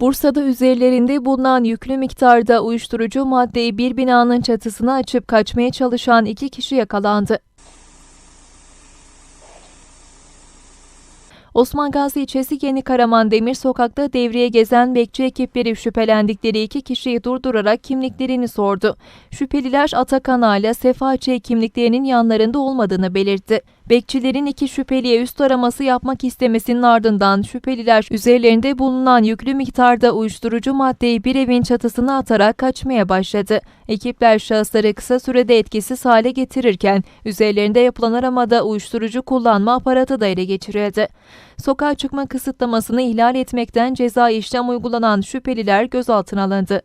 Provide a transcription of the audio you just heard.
Bursa'da üzerlerinde bulunan yüklü miktarda uyuşturucu maddeyi bir binanın çatısına açıp kaçmaya çalışan iki kişi yakalandı. Osman Gazi ilçesi Yeni Karaman Demir Sokak'ta devreye gezen bekçi ekipleri şüphelendikleri iki kişiyi durdurarak kimliklerini sordu. Şüpheliler Atakan Ala, Sefa Ç. kimliklerinin yanlarında olmadığını belirtti. Bekçilerin iki şüpheliye üst araması yapmak istemesinin ardından şüpheliler üzerlerinde bulunan yüklü miktarda uyuşturucu maddeyi bir evin çatısına atarak kaçmaya başladı. Ekipler şahısları kısa sürede etkisiz hale getirirken üzerlerinde yapılan aramada uyuşturucu kullanma aparatı da ele geçirildi. Sokağa çıkma kısıtlamasını ihlal etmekten ceza işlem uygulanan şüpheliler gözaltına alındı.